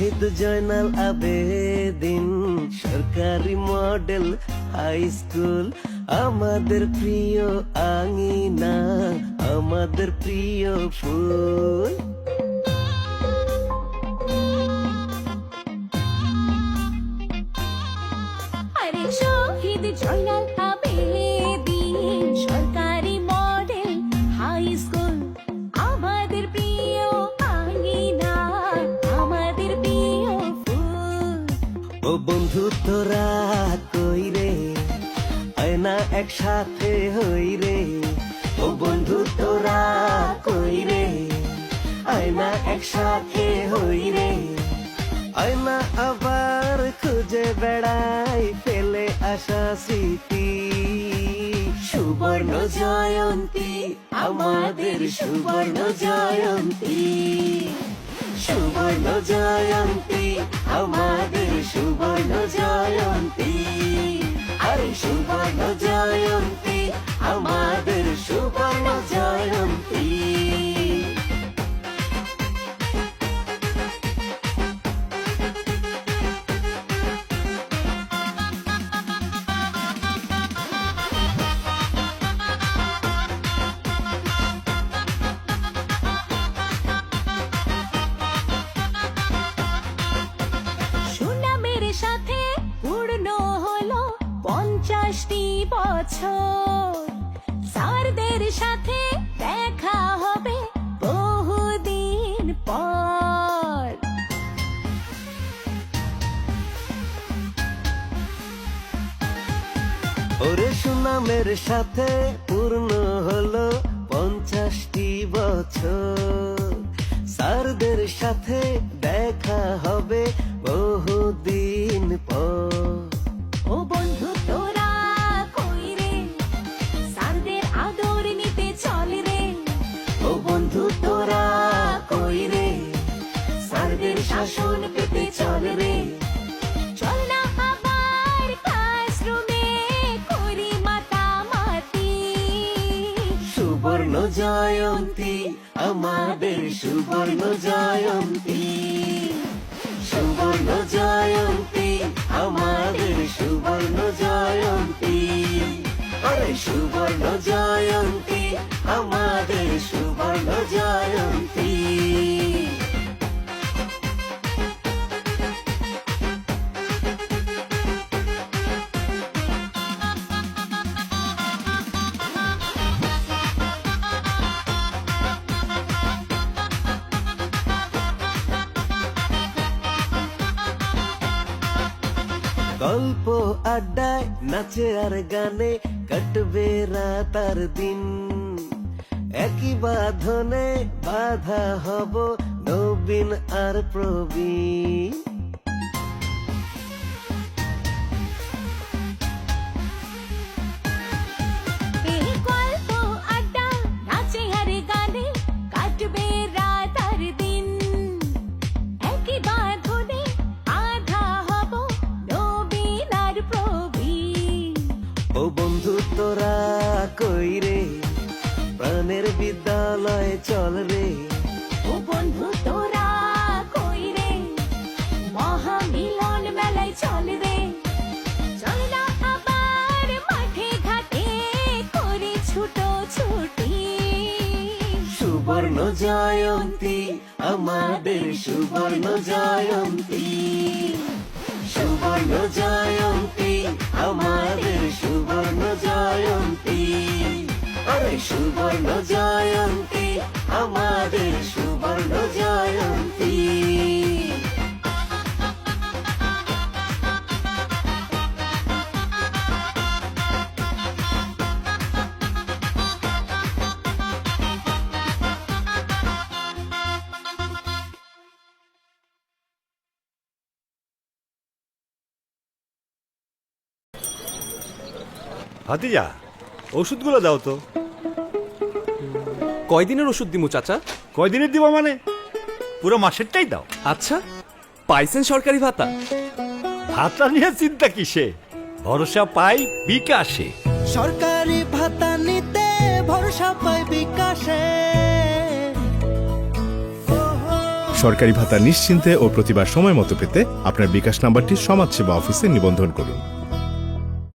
শহীদ জয়নাল আবেদিন সরকারি model high school. আমাদের প্রিয় আঙিনা আমাদের প্রিয় ফুল। বন্ধু তোরা কই রে? আয় না একসাথে হই রে? ও বন্ধু তোরা কই রে? আয় না একসাথে হই রে? আয় না আবার খুঁজে বেড়াই ফেলে আসা স্মৃতি। সুবর্ণ জয়ন্তী, আমাদের সুবর্ণ জয়ন্তী। সুবর্ণ জয়ন্তী আমাদের সুবর্ণ জয়ন্তী আরে সুবর্ণ জয়ন্তী আমাদের বছর সাথে দেখা হবে বহুদিন পর। ওরে সুনামের সাথে পূর্ণ হলো পঞ্চাশটি বছর। স্যারদের সাথে দেখা হবে বহুদিন পর। বন্ধু তোরা কই রে? স্যারদের শাসন পেতে চল রে। চল না আবার ক্লাসরুমে করি মাতামাতি। সুবর্ণ জয়ন্তী, আমাদের সুবর্ণ জয়ন্তী। সুবর্ণ জয়ন্তী, আমাদের সুবর্ণ জয়ন্তী। আরে সুবর্ণ জয়ন্তী। আমাদের সুবর্ণ জয়ন্তী। গল্প আড্ডায় নাচে আর গানে কাটবে রাত দিন একই বাঁধনে বাধা হব নবীন আর প্রবীণ রে প্রাণের বিদ্যালয়ে চল রে। ও বন্ধু তোরা কই রে? মহামিলন মেলায় চল রে। চল না আবার মাঠে ঘাটে করে ছুটো ছুটি। সুবর্ণ জয়ন্তী আমাদের সুবর্ণ জয়ন্তী। সুবর্ণ জয়ন্তী আমাদের সুবর্ণ জয়ন্তী। সুবর্ণ জয়ন্তী আমাদের সুবর্ণ জয়ন্তী। ভাতিজা ওষুধগুলো দাও তো। কয়দিনের ওষুধ দিমু চাচা? কয়দিনের দিব মানে? পুরো মাসেরটাই দাও। আচ্ছা পাইছেন সরকারি ভাতা? ভাতা নিয়ে চিন্তা কিসে? ভরসা পাই বিকাশে। সরকারি ভাতা নিতে ভরসা পায় বিকাশে। সরকারি ভাতা নিশ্চিন্তে ও প্রতিবার সময় মতো পেতে আপনার বিকাশ নাম্বারটি সমাজসেবা অফিসে নিবন্ধন করুন।